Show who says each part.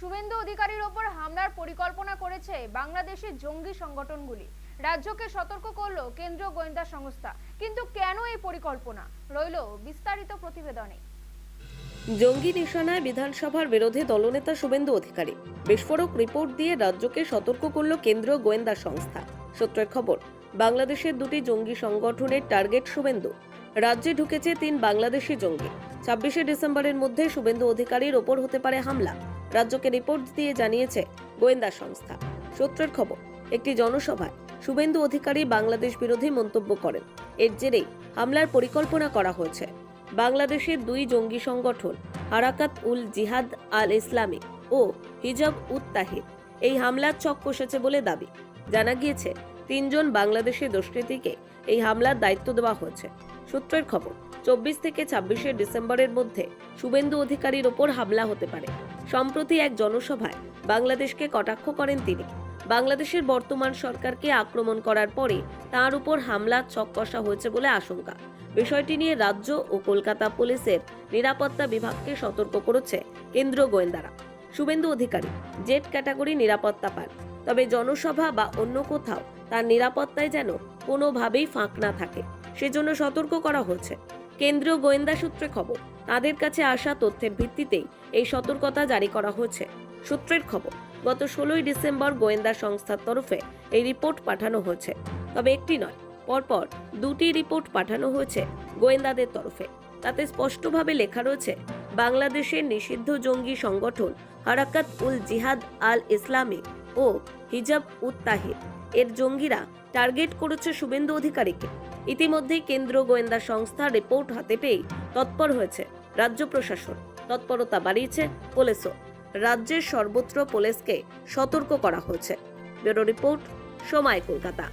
Speaker 1: শুভেন্দু অধিকারীর ওপর হামলার পরিকল্পনা করেছে বাংলাদেশের জঙ্গি সংগঠনগুলি। রাজ্যকে সতর্ক করল কেন্দ্রীয় গোয়েন্দা সংস্থা। কিন্তু কেন এই পরিকল্পনা? রইল বিস্তারিত প্রতিবেদনে।
Speaker 2: জঙ্গি নিশানায় বিধানসভার বিরোধী দলনেতা শুভেন্দু অধিকারী। বিস্ফোরক রিপোর্ট দিয়ে রাজ্যকে সতর্ক করল কেন্দ্রীয় গোয়েন্দা সংস্থা। সূত্রের খবর, বাংলাদেশের দুটি জঙ্গি সংগঠনের টার্গেট শুভেন্দু। রাজ্যে ঢুকেছে তিন বাংলাদেশি জঙ্গি। ছাব্বিশে ডিসেম্বরের মধ্যে শুভেন্দু অধিকারীর ওপর হতে পারে হামলা। রাজ্যকে রিপোর্ট দিয়ে জানিয়েছে গোয়েন্দা সংস্থা। সূত্রের খবর, একটি জনসভায় শুভেন্দু অধিকারী বাংলাদেশ বিরোধী মন্তব্য করেন। এর জেরেই হামলার পরিকল্পনা করা হয়েছে। বাংলাদেশের দুই জঙ্গি সংগঠন, হারাকাত উল জিহাদ আল ইসলামী ও হিজাব উত এই হামলার ছক কষেছে বলে দাবি। জানা গিয়েছে, তিনজন বাংলাদেশি দুষ্কৃতীকে এই হামলার দায়িত্ব দেওয়া হয়েছে। সূত্রের খবর চব্বিশ থেকে ছাব্বিশে ডিসেম্বরের মধ্যে শুভেন্দু অধিকারীর ওপর হামলা হতে পারে। সম্প্রতি এক জনসভায় বাংলাদেশকে কটাক্ষ করেন তিনি। বাংলাদেশের বর্তমান সরকারকে আক্রমণ করার পরে তার উপর হামলা ছক কষা হয়েছে বলে আশঙ্কা। বিষয়টি নিয়ে রাজ্য ও কলকাতা পুলিশের নিরাপত্তা বিভাগকে সতর্ক করেছে কেন্দ্রীয় গোয়েন্দারা। শুভেন্দু অধিকারী জেট ক্যাটাগরি নিরাপত্তা পান, তবে জনসভা বা অন্য কোথাও তার নিরাপত্তায় যেন কোনোভাবেই ফাঁক না থাকে, সেজন্য সতর্ক করা হয়েছে। কেন্দ্রীয় গোয়েন্দা সূত্রে খবর, তাদের কাছে আসা তথ্যের ভিত্তিতেই এই সতর্কতা জারি করা হয়েছে। সূত্রের খবর, গত ষোলোই ডিসেম্বর গোয়েন্দা সংস্থার তরফে এই রিপোর্ট পাঠানো হয়েছে। তবে একটি নয়, পরপর দুটি রিপোর্ট পাঠানো হয়েছে গোয়েন্দাদের তরফে। তাতে স্পষ্টভাবে লেখা রয়েছে, বাংলাদেশের নিষিদ্ধ জঙ্গি সংগঠন হারাকাত উল জিহাদ আল ইসলামী ও হিজাব উত্তাহিদ এর জঙ্গিরা টার্গেট করেছে শুভেন্দু অধিকারীকে। ইতিমধ্যেই কেন্দ্রীয় গোয়েন্দা সংস্থা রিপোর্ট হাতে পেয়ে তৎপর হয়েছে। রাজ্য প্রশাসন তৎপরতা বাড়িয়েছে পুলিশও। রাজ্যের সর্বত্র পুলিশকে সতর্ক করা হয়েছে। ব্যুরো রিপোর্ট সময় কলকাতা।